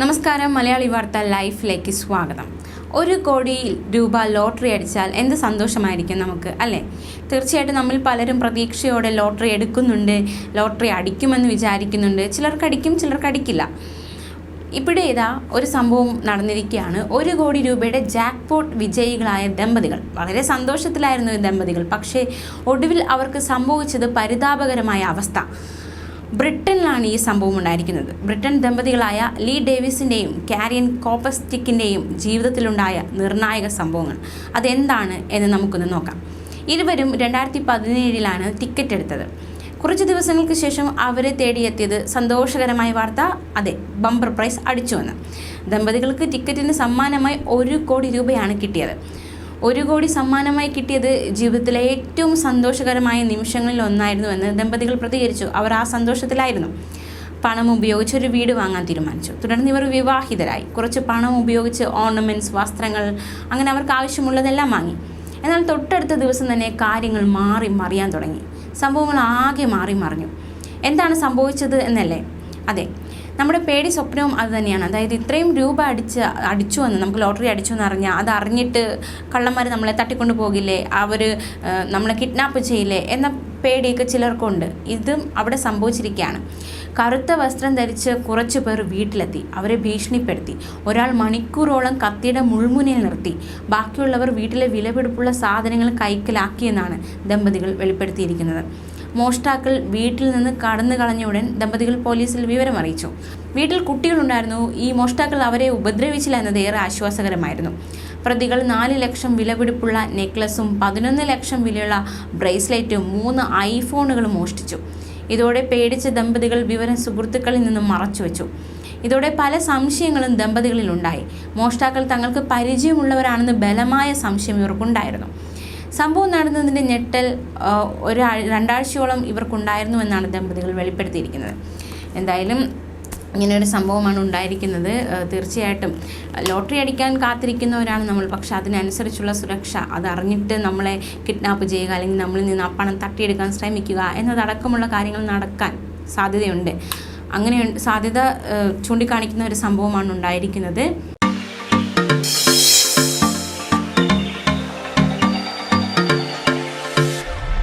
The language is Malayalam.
നമസ്കാരം മലയാളി വാർത്ത ലൈഫിലേക്ക് സ്വാഗതം. ഒരു കോടി രൂപ ലോട്ടറി അടിച്ചാൽ എന്ത് സന്തോഷമായിരിക്കും നമുക്ക് അല്ലേ? തീർച്ചയായിട്ടും നമ്മൾ പലരും പ്രതീക്ഷയോടെ ലോട്ടറി എടുക്കുന്നുണ്ട് ലോട്ടറി അടിക്കുമെന്ന് വിചാരിക്കുന്നുണ്ട്. ചിലർക്ക് അടിക്കും ചിലർക്ക് അടിക്കില്ല. ഇവിടെ ഇതാ ഒരു സംഭവം നടന്നിരിക്കുകയാണ്. ഒരു കോടി രൂപയുടെ ജാക്ക്പോട്ട് വിജയികളായ ദമ്പതികൾ. വളരെ സന്തോഷത്തിലായിരുന്നു ഈ ദമ്പതികൾ. പക്ഷേ ഒടുവിൽ അവർക്ക് സംഭവിച്ചത് പരിതാപകരമായ അവസ്ഥ. ബ്രിട്ടനിലാണ് ഈ സംഭവം ഉണ്ടായിരിക്കുന്നത്. ബ്രിട്ടൻ ദമ്പതികളായ ലീ ഡേവിസിന്റെയും കാരിയൻ കോപ്പസ്റ്റിക്കിന്റെയും ജീവിതത്തിലുണ്ടായ നിർണായക സംഭവങ്ങൾ. അതെന്താണ് എന്ന് നമുക്കൊന്ന് നോക്കാം. ഇരുവരും രണ്ടായിരത്തി പതിനേഴിലാണ് ടിക്കറ്റ് എടുത്തത്. കുറച്ച് ദിവസങ്ങൾക്ക് ശേഷം അവരെ തേടിയെത്തിയത് സന്തോഷകരമായ വാർത്ത. അതെ ബമ്പർ പ്രൈസ് അടിച്ചുവെന്ന്. ദമ്പതികൾക്ക് ടിക്കറ്റിന് സമ്മാനമായി ഒരു കോടി രൂപയാണ് കിട്ടിയത്. ഒരു കോടി സമ്മാനമായി കിട്ടിയത് ജീവിതത്തിലെ ഏറ്റവും സന്തോഷകരമായ നിമിഷങ്ങളിൽ ഒന്നായിരുന്നു എന്ന് ദമ്പതികൾ പ്രതികരിച്ചു. അവർ ആ സന്തോഷത്തിലായിരുന്നു. പണം ഉപയോഗിച്ച് ഒരു വീട് വാങ്ങാൻ തീരുമാനിച്ചു. തുടർന്ന് ഇവർ വിവാഹിതരായി. കുറച്ച് പണം ഉപയോഗിച്ച് ഓർണമെന്റ്സ് വസ്ത്രങ്ങൾ അങ്ങനെ അവർക്ക് ആവശ്യമുള്ളതെല്ലാം വാങ്ങി. എന്നാൽ തൊട്ടടുത്ത ദിവസം തന്നെ കാര്യങ്ങൾ മാറി മറിയാൻ തുടങ്ങി. സംഭവങ്ങൾ ആകെ മാറി മറിഞ്ഞു. എന്താണ് സംഭവിച്ചത് എന്നല്ലേ? അതെ നമ്മുടെ പേടി സ്വപ്നവും അത് തന്നെയാണ്. അതായത് ഇത്രയും രൂപ അടിച്ച് അടിച്ചു എന്ന് നമുക്ക് ലോട്ടറി അടിച്ചു എന്ന് അറിഞ്ഞാൽ അത് അറിഞ്ഞിട്ട് കള്ളന്മാർ നമ്മളെ തട്ടിക്കൊണ്ട് പോകില്ലേ? അവർ നമ്മളെ കിഡ്നാപ്പ് ചെയ്യില്ലേ? എന്ന പേടിയൊക്കെ ചിലർക്കുണ്ട്. ഇതും അവിടെ സംഭവിച്ചിരിക്കുകയാണ് കറുത്ത വസ്ത്രം ധരിച്ച് കുറച്ചു പേർ വീട്ടിലെത്തി. അവരെ ഭീഷണിപ്പെടുത്തി. ഒരാൾ മണിക്കൂറോളം കത്തിയുടെ മുൾമുനയിൽ നിർത്തി. ബാക്കിയുള്ളവർ വീട്ടിലെ വിലപിടിപ്പുള്ള സാധനങ്ങൾ കൈക്കലാക്കിയെന്നാണ് ദമ്പതികൾ വെളിപ്പെടുത്തിയിരിക്കുന്നത്. മോഷ്ടാക്കൾ വീട്ടിൽ നിന്ന് കടന്നു ഉടൻ ദമ്പതികൾ പോലീസിൽ വിവരം അറിയിച്ചു. വീട്ടിൽ കുട്ടികളുണ്ടായിരുന്നു. ഈ മോഷ്ടാക്കൾ അവരെ ഉപദ്രവിച്ചില്ല എന്നത് ഏറെ ആശ്വാസകരമായിരുന്നു. പ്രതികൾ നാല് ലക്ഷം വിലപിടിപ്പുള്ള നെക്ലസും പതിനൊന്ന് ലക്ഷം വിലയുള്ള ബ്രേസ്ലെറ്റും മൂന്ന് ഐഫോണുകളും മോഷ്ടിച്ചു. ഇതോടെ പേടിച്ച ദമ്പതികൾ വിവരം സുഹൃത്തുക്കളിൽ നിന്നും മറച്ചുവെച്ചു. ഇതോടെ പല സംശയങ്ങളും ദമ്പതികളിൽ ഉണ്ടായി മോഷ്ടാക്കൾ തങ്ങൾക്ക് പരിചയമുള്ളവരാണെന്ന് ബലമായ സംശയം ഇവർക്കുണ്ടായിരുന്നു. സംഭവം നടന്നതിന്റെ ഞെട്ടൽ ഒരാ രണ്ടാഴ്ചയോളം ഇവർക്കുണ്ടായിരുന്നു എന്നാണ് ദമ്പതികൾ വെളിപ്പെടുത്തിയിരിക്കുന്നത്. എന്തായാലും ഇങ്ങനെയൊരു സംഭവമാണ് ഉണ്ടായിരിക്കുന്നത്. തീർച്ചയായിട്ടും ലോട്ടറി അടിക്കാൻ കാത്തിരിക്കുന്നവരാണ് നമ്മൾ. പക്ഷെ അതിനനുസരിച്ചുള്ള സുരക്ഷ അതറിഞ്ഞിട്ട് നമ്മളെ കിഡ്നാപ്പ് ചെയ്യുക അല്ലെങ്കിൽ നമ്മളിൽ നിന്ന് ആ പണം തട്ടിയെടുക്കാൻ ശ്രമിക്കുക എന്നതടക്കമുള്ള കാര്യങ്ങൾ നടക്കാൻ സാധ്യതയുണ്ട്. അങ്ങനെ സാധ്യത ചൂണ്ടിക്കാണിക്കുന്ന ഒരു സംഭവമാണ് ഉണ്ടായിരിക്കുന്നത്.